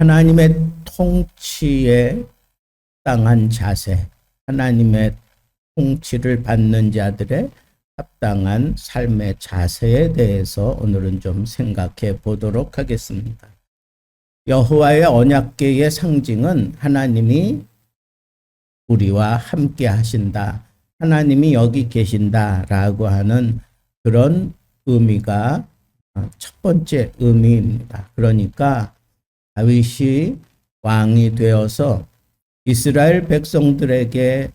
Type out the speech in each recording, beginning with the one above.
하나님의 통치에 합당한 자세, 하나님의 통치를 받는 자들의 합당한 삶의 자세에 대해서 오늘은 좀 생각해 보도록 하겠습니다. 여호와의 언약궤의 상징은 하나님이 우리와 함께 하신다. 하나님이 여기 계신다 라고 하는 그런 의미가 첫 번째 의미입니다. 그러니까 다윗이 왕이 되어서 이스라엘 백성들에게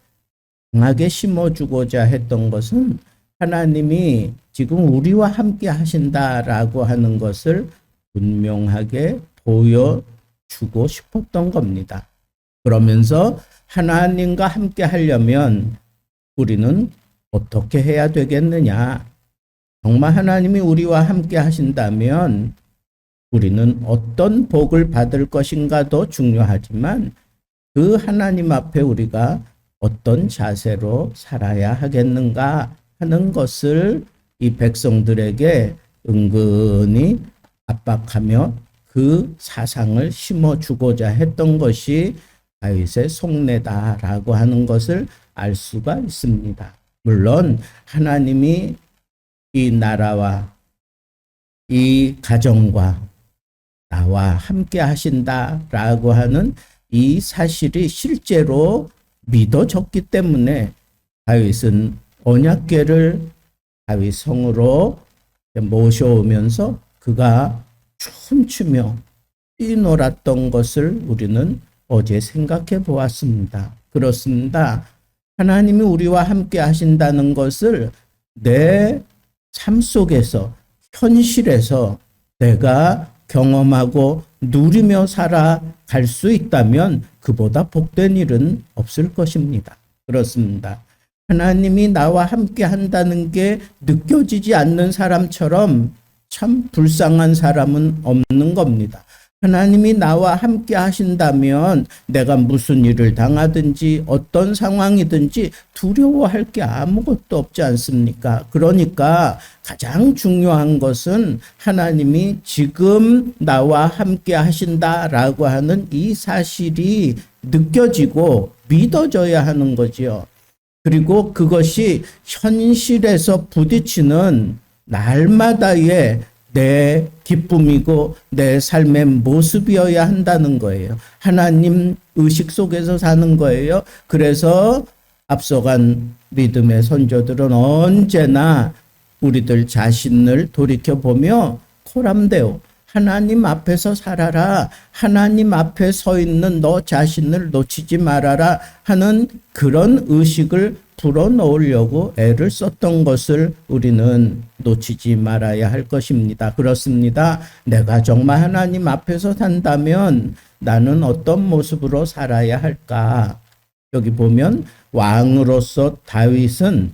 강하게 심어주고자 했던 것은 하나님이 지금 우리와 함께 하신다라고 하는 것을 분명하게 보여주고 싶었던 겁니다. 그러면서 하나님과 함께 하려면 우리는 어떻게 해야 되겠느냐? 정말 하나님이 우리와 함께 하신다면 우리는 어떤 복을 받을 것인가도 중요하지만 그 하나님 앞에 우리가 어떤 자세로 살아야 하겠는가 하는 것을 이 백성들에게 은근히 압박하며 그 사상을 심어주고자 했던 것이 다윗의 속내다라고 하는 것을 알 수가 있습니다. 물론 하나님이 이 나라와 이 가정과 나와 함께 하신다라고 하는 이 사실이 실제로 믿어졌기 때문에 다윗은 언약궤를 다윗 성으로 모셔오면서 그가 춤추며 뛰놀았던 것을 우리는 어제 생각해 보았습니다. 그렇습니다. 하나님이 우리와 함께 하신다는 것을 내 삶 속에서 현실에서 내가 경험하고 누리며 살아갈 수 있다면 그보다 복된 일은 없을 것입니다. 그렇습니다. 하나님이 나와 함께 한다는 게 느껴지지 않는 사람처럼 참 불쌍한 사람은 없는 겁니다. 하나님이 나와 함께 하신다면 내가 무슨 일을 당하든지 어떤 상황이든지 두려워할 게 아무것도 없지 않습니까? 그러니까 가장 중요한 것은 하나님이 지금 나와 함께 하신다라고 하는 이 사실이 느껴지고 믿어져야 하는 거지요. 그리고 그것이 현실에서 부딪히는 날마다의 내 기쁨이고 내 삶의 모습이어야 한다는 거예요. 하나님 의식 속에서 사는 거예요. 그래서 앞서간 믿음의 선조들은 언제나 우리들 자신을 돌이켜 보며 코람데오 하나님 앞에서 살아라. 하나님 앞에 서 있는 너 자신을 놓치지 말아라 하는 그런 의식을 불어넣으려고 애를 썼던 것을 우리는 놓치지 말아야 할 것입니다. 그렇습니다. 내가 정말 하나님 앞에서 산다면 나는 어떤 모습으로 살아야 할까? 여기 보면 왕으로서 다윗은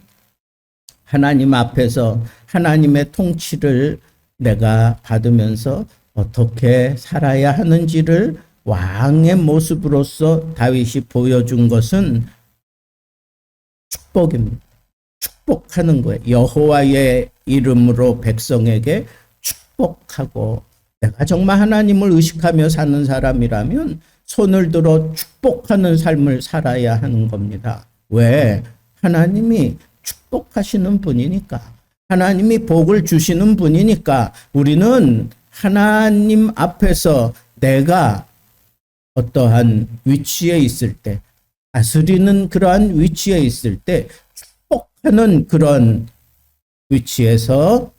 하나님 앞에서 하나님의 통치를 내가 받으면서 어떻게 살아야 하는지를 왕의 모습으로서 다윗이 보여준 것은 축복입니다. 축복하는 거예요. 여호와의 이름으로 백성에게 축복하고 내가 정말 하나님을 의식하며 사는 사람이라면 손을 들어 축복하는 삶을 살아야 하는 겁니다. 왜? 하나님이 축복하시는 분이니까. 하나님이 복을 주시는 분이니까 우리는 하나님 앞에서 내가 어떠한 위치에 있을 때 다스리는 그러한 위치에 있을 때 축복하는 그런 위치에서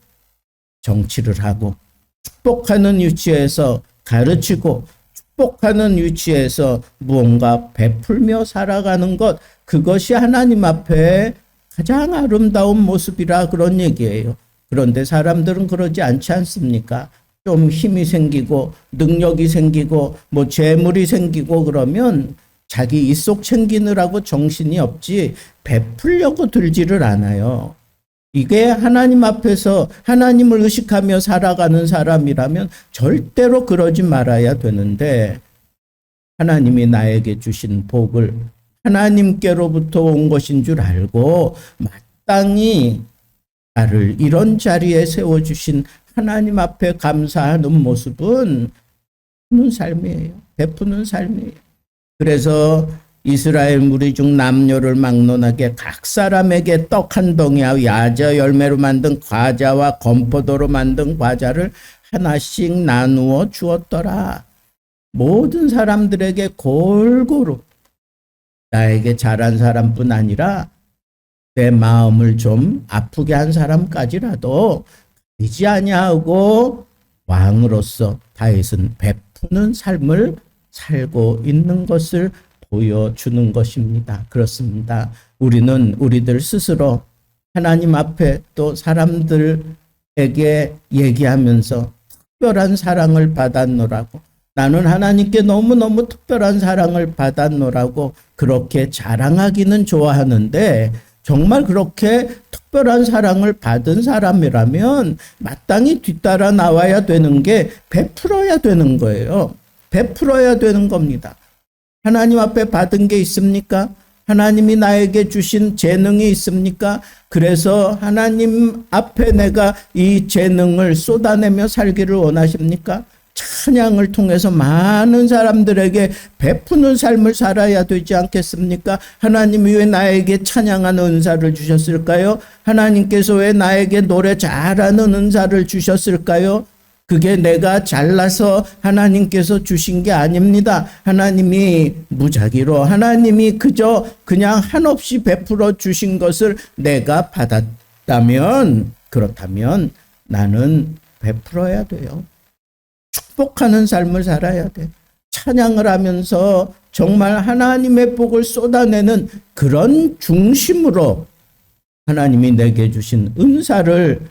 정치를 하고 축복하는 위치에서 가르치고 축복하는 위치에서 무언가 베풀며 살아가는 것 그것이 하나님 앞에 가장 아름다운 모습이라 그런 얘기예요. 그런데 사람들은 그러지 않지 않습니까? 좀 힘이 생기고 능력이 생기고 뭐 재물이 생기고 그러면 자기 이속 챙기느라고 정신이 없지 베풀려고 들지를 않아요. 이게 하나님 앞에서 하나님을 의식하며 살아가는 사람이라면 절대로 그러지 말아야 되는데 하나님이 나에게 주신 복을 하나님께로부터 온 것인 줄 알고 마땅히 나를 이런 자리에 세워주신 하나님 앞에 감사하는 모습은 베푸는 삶이에요. 베푸는 삶이에요. 그래서 이스라엘 무리 중 남녀를 막론하게 각 사람에게 떡 한 덩이와 야자 열매로 만든 과자와 건포도로 만든 과자를 하나씩 나누어 주었더라. 모든 사람들에게 골고루 나에게 잘한 사람뿐 아니라 내 마음을 좀 아프게 한 사람까지라도 이지 아니하고 왕으로서 다윗은 베푸는 삶을 살고 있는 것을 보여주는 것입니다. 그렇습니다. 우리는 우리들 스스로 하나님 앞에 또 사람들에게 얘기하면서 특별한 사랑을 받았노라고 나는 하나님께 너무너무 특별한 사랑을 받았노라고 그렇게 자랑하기는 좋아하는데 정말 그렇게 특별한 사랑을 받은 사람이라면 마땅히 뒤따라 나와야 되는 게 베풀어야 되는 거예요. 베풀어야 되는 겁니다. 하나님 앞에 받은 게 있습니까? 하나님이 나에게 주신 재능이 있습니까? 그래서 하나님 앞에 내가 이 재능을 쏟아내며 살기를 원하십니까? 찬양을 통해서 많은 사람들에게 베푸는 삶을 살아야 되지 않겠습니까? 하나님이 왜 나에게 찬양하는 은사를 주셨을까요? 하나님께서 왜 나에게 노래 잘하는 은사를 주셨을까요? 그게 내가 잘나서 하나님께서 주신 게 아닙니다. 하나님이 무작위로 하나님이 그저 그냥 한없이 베풀어 주신 것을 내가 받았다면 그렇다면 나는 베풀어야 돼요. 축복하는 삶을 살아야 돼. 찬양을 하면서 정말 하나님의 복을 쏟아내는 그런 중심으로 하나님이 내게 주신 은사를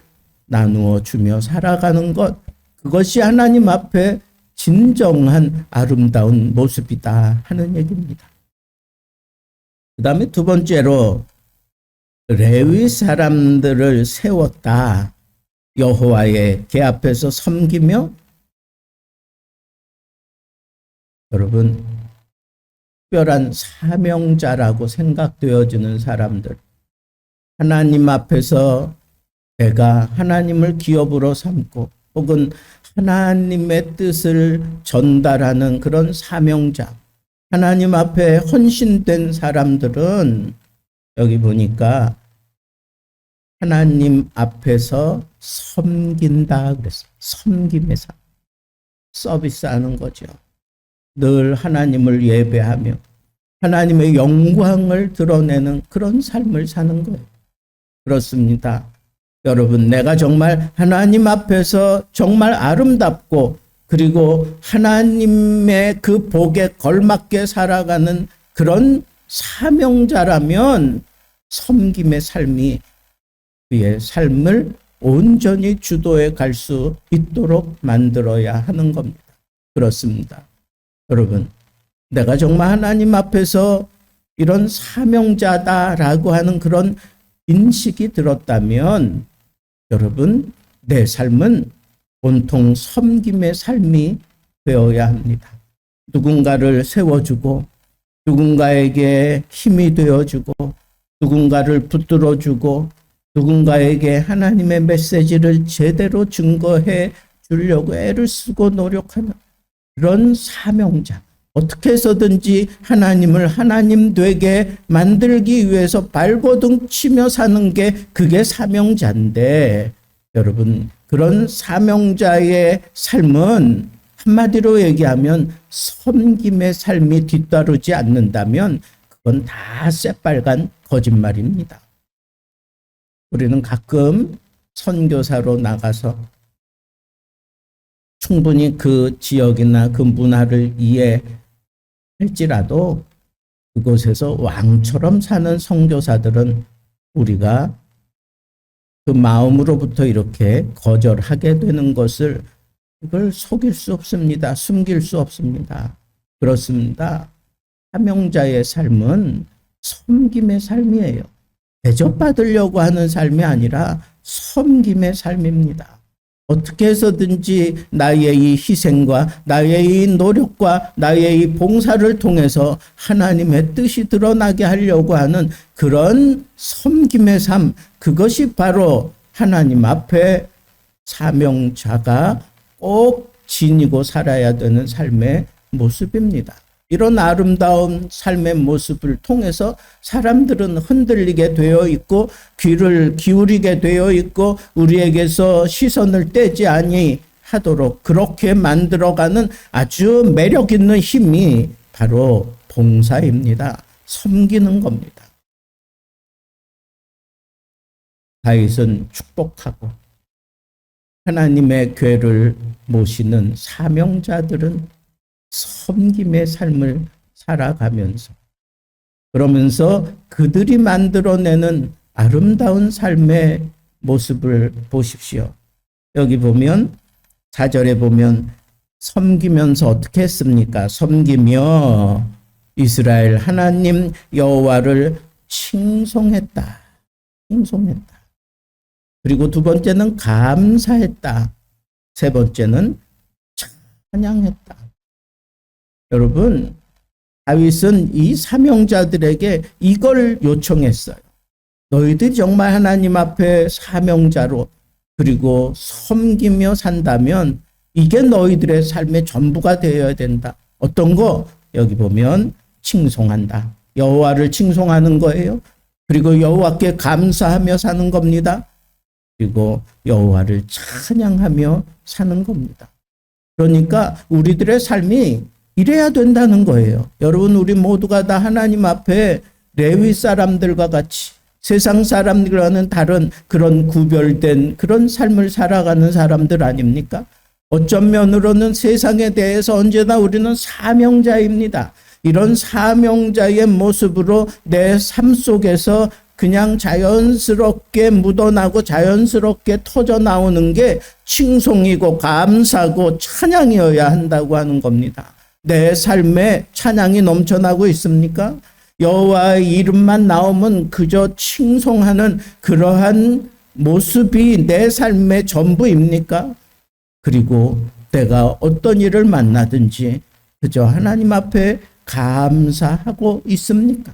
나누어 주며 살아가는 것, 그것이 하나님 앞에 진정한 아름다운 모습이다 하는 얘기입니다. 그 다음에 두 번째로 레위 사람들을 세웠다. 여호와의 계 앞에서 섬기며 여러분 특별한 사명자라고 생각되어지는 사람들 하나님 앞에서 내가 하나님을 기업으로 삼고 혹은 하나님의 뜻을 전달하는 그런 사명자 하나님 앞에 헌신된 사람들은 여기 보니까 하나님 앞에서 섬긴다 그랬어요. 섬김의 삶. 서비스 하는 거죠. 늘 하나님을 예배하며 하나님의 영광을 드러내는 그런 삶을 사는 거예요. 그렇습니다. 여러분, 내가 정말 하나님 앞에서 정말 아름답고 그리고 하나님의 그 복에 걸맞게 살아가는 그런 사명자라면 섬김의 삶이 그의 삶을 온전히 주도해 갈 수 있도록 만들어야 하는 겁니다. 그렇습니다. 여러분, 내가 정말 하나님 앞에서 이런 사명자다라고 하는 그런 인식이 들었다면 여러분, 내 삶은 온통 섬김의 삶이 되어야 합니다. 누군가를 세워주고, 누군가에게 힘이 되어주고, 누군가를 붙들어주고, 누군가에게 하나님의 메시지를 제대로 증거해 주려고 애를 쓰고 노력하는 그런 사명자. 어떻게 해서든지 하나님을 하나님 되게 만들기 위해서 발버둥 치며 사는 게 그게 사명자인데 여러분 그런 사명자의 삶은 한마디로 얘기하면 섬김의 삶이 뒤따르지 않는다면 그건 다 새빨간 거짓말입니다. 우리는 가끔 선교사로 나가서 충분히 그 지역이나 그 문화를 이해할지라도 그곳에서 왕처럼 사는 선교사들은 우리가 그 마음으로부터 이렇게 거절하게 되는 것을 이걸 속일 수 없습니다. 숨길 수 없습니다. 그렇습니다. 사명자의 삶은 섬김의 삶이에요. 대접받으려고 하는 삶이 아니라 섬김의 삶입니다. 어떻게 해서든지 나의 이 희생과 나의 이 노력과 나의 이 봉사를 통해서 하나님의 뜻이 드러나게 하려고 하는 그런 섬김의 삶, 그것이 바로 하나님 앞에 사명자가 꼭 지니고 살아야 되는 삶의 모습입니다. 이런 아름다운 삶의 모습을 통해서 사람들은 흔들리게 되어 있고 귀를 기울이게 되어 있고 우리에게서 시선을 떼지 아니 하도록 그렇게 만들어가는 아주 매력 있는 힘이 바로 봉사입니다. 섬기는 겁니다. 다윗은 축복하고 하나님의 괴를 모시는 사명자들은 섬김의 삶을 살아가면서 그러면서 그들이 만들어내는 아름다운 삶의 모습을 보십시오. 여기 보면 4절에 보면 섬기면서 어떻게 했습니까? 섬기며 이스라엘 하나님 여호와를 칭송했다. 칭송했다. 그리고 두 번째는 감사했다. 세 번째는 찬양했다. 여러분, 다윗은 이 사명자들에게 이걸 요청했어요. 너희들이 정말 하나님 앞에 사명자로 그리고 섬기며 산다면 이게 너희들의 삶의 전부가 되어야 된다. 어떤 거? 여기 보면 칭송한다. 여호와를 칭송하는 거예요. 그리고 여호와께 감사하며 사는 겁니다. 그리고 여호와를 찬양하며 사는 겁니다. 그러니까 우리들의 삶이 이래야 된다는 거예요. 여러분 우리 모두가 다 하나님 앞에 레위 사람들과 같이 세상 사람들과는 다른 그런 구별된 그런 삶을 살아가는 사람들 아닙니까? 어쩐 면으로는 세상에 대해서 언제나 우리는 사명자입니다. 이런 사명자의 모습으로 내 삶 속에서 그냥 자연스럽게 묻어나고 자연스럽게 터져 나오는 게 칭송이고 감사고 찬양이어야 한다고 하는 겁니다. 내 삶에 찬양이 넘쳐나고 있습니까? 여호와의 이름만 나오면 그저 칭송하는 그러한 모습이 내 삶의 전부입니까? 그리고 내가 어떤 일을 만나든지 그저 하나님 앞에 감사하고 있습니까?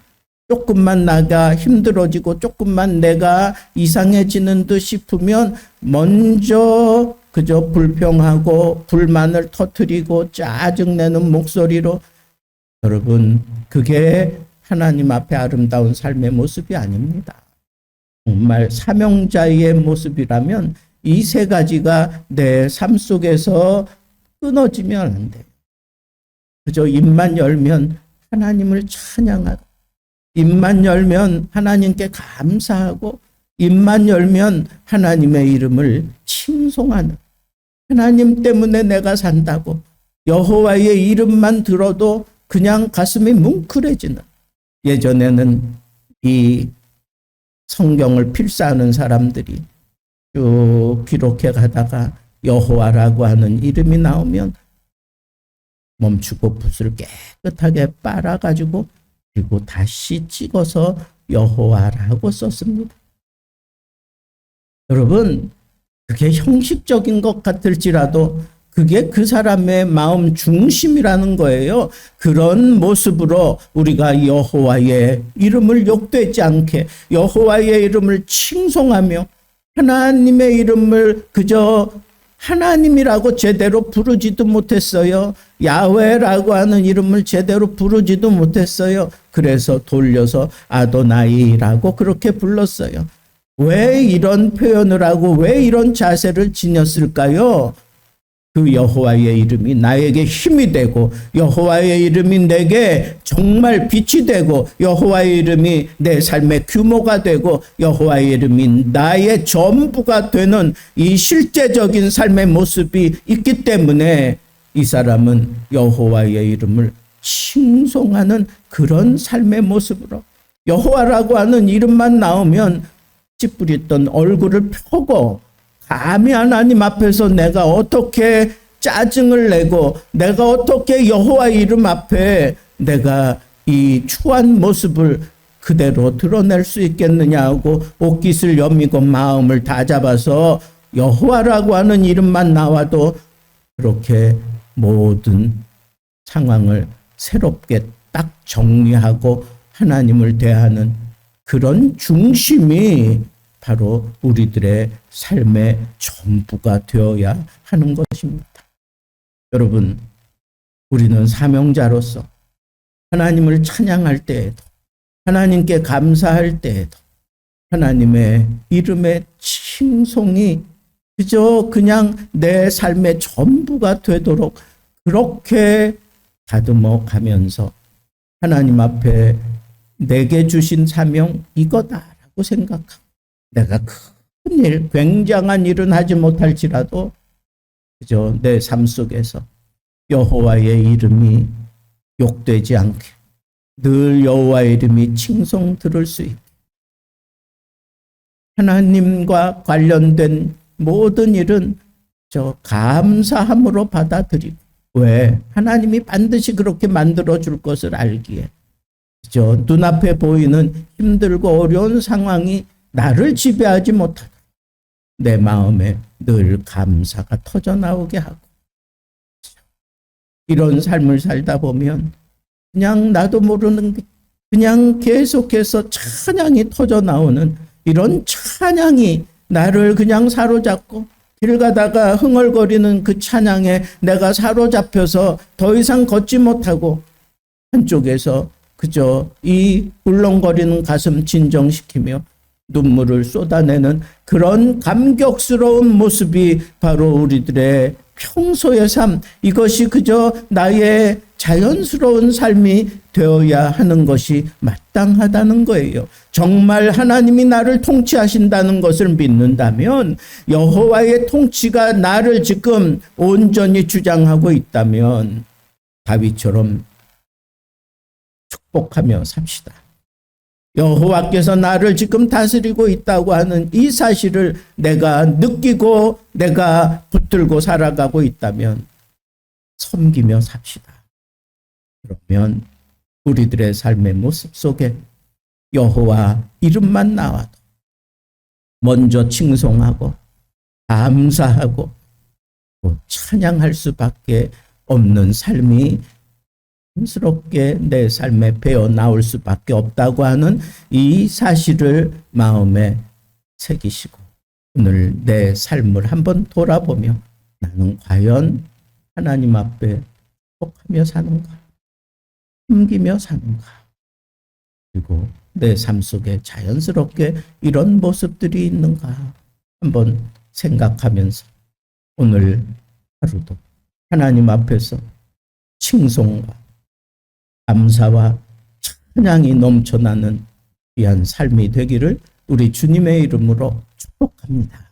조금만 나가 힘들어지고 조금만 내가 이상해지는 듯 싶으면 먼저 그저 불평하고 불만을 터뜨리고 짜증내는 목소리로 여러분 그게 하나님 앞에 아름다운 삶의 모습이 아닙니다. 정말 사명자의 모습이라면 이 세 가지가 내 삶 속에서 끊어지면 안 돼. 그저 입만 열면 하나님을 찬양하고 입만 열면 하나님께 감사하고 입만 열면 하나님의 이름을 칭송하는 하나님 때문에 내가 산다고 여호와의 이름만 들어도 그냥 가슴이 뭉클해지는 예전에는 이 성경을 필사하는 사람들이 쭉 기록해 가다가 여호와라고 하는 이름이 나오면 멈추고 붓을 깨끗하게 빨아 가지고 그리고 다시 찍어서 여호와라고 썼습니다. 여러분, 그게 형식적인 것 같을지라도 그게 그 사람의 마음 중심이라는 거예요. 그런 모습으로 우리가 여호와의 이름을 욕되지 않게 여호와의 이름을 칭송하며 하나님의 이름을 그저 하나님이라고 제대로 부르지도 못했어요. 야훼라고 하는 이름을 제대로 부르지도 못했어요. 그래서 돌려서 아도나이라고 그렇게 불렀어요. 왜 이런 표현을 하고 왜 이런 자세를 지녔을까요? 그 여호와의 이름이 나에게 힘이 되고 여호와의 이름이 내게 정말 빛이 되고 여호와의 이름이 내 삶의 규모가 되고 여호와의 이름이 나의 전부가 되는 이 실제적인 삶의 모습이 있기 때문에 이 사람은 여호와의 이름을 칭송하는 그런 삶의 모습으로 여호와라고 하는 이름만 나오면 찌푸렸던 얼굴을 펴고 감히 하나님 앞에서 내가 어떻게 짜증을 내고 내가 어떻게 여호와 이름 앞에 내가 이 추한 모습을 그대로 드러낼 수 있겠느냐고 옷깃을 여미고 마음을 다 잡아서 여호와라고 하는 이름만 나와도 그렇게 모든 상황을 새롭게 딱 정리하고 하나님을 대하는 그런 중심이 바로 우리들의 삶의 전부가 되어야 하는 것입니다. 여러분, 우리는 사명자로서 하나님을 찬양할 때에도 하나님께 감사할 때에도 하나님의 이름의 칭송이 그저 그냥 내 삶의 전부가 되도록 그렇게 다듬어 가면서 하나님 앞에 내게 주신 사명 이거다라고 생각하고 내가 큰 일, 굉장한 일은 하지 못할지라도 그저 내 삶 속에서 여호와의 이름이 욕되지 않게 늘 여호와의 이름이 칭송 들을 수 있게 하나님과 관련된 모든 일은 저 감사함으로 받아들이고 왜? 하나님이 반드시 그렇게 만들어 줄 것을 알기에 저 눈앞에 보이는 힘들고 어려운 상황이 나를 지배하지 못하도록 내 마음에 늘 감사가 터져 나오게 하고 이런 삶을 살다 보면 그냥 나도 모르는 게 그냥 계속해서 찬양이 터져 나오는 이런 찬양이 나를 그냥 사로잡고 길 가다가 흥얼거리는 그 찬양에 내가 사로잡혀서 더 이상 걷지 못하고 한쪽에서 그저 이 울렁거리는 가슴 진정시키며 눈물을 쏟아내는 그런 감격스러운 모습이 바로 우리들의 평소의 삶, 이것이 그저 나의 자연스러운 삶이 되어야 하는 것이 마땅하다는 거예요. 정말 하나님이 나를 통치하신다는 것을 믿는다면 여호와의 통치가 나를 지금 온전히 주장하고 있다면 다윗처럼 축복하며 삽시다. 여호와께서 나를 지금 다스리고 있다고 하는 이 사실을 내가 느끼고 내가 붙들고 살아가고 있다면 섬기며 삽시다. 그러면 우리들의 삶의 모습 속에 여호와 이름만 나와도 먼저 칭송하고 감사하고 또 찬양할 수밖에 없는 삶이 스럽게 내 삶에 배어 나올 수밖에 없다고 하는 이 사실을 마음에 새기시고 오늘 내 삶을 한번 돌아보며 나는 과연 하나님 앞에 속하며 사는가? 숨기며 사는가? 그리고 내 삶 속에 자연스럽게 이런 모습들이 있는가? 한번 생각하면서 오늘 하루도 하나님 앞에서 칭송과 감사와 찬양이 넘쳐나는 귀한 삶이 되기를 우리 주님의 이름으로 축복합니다.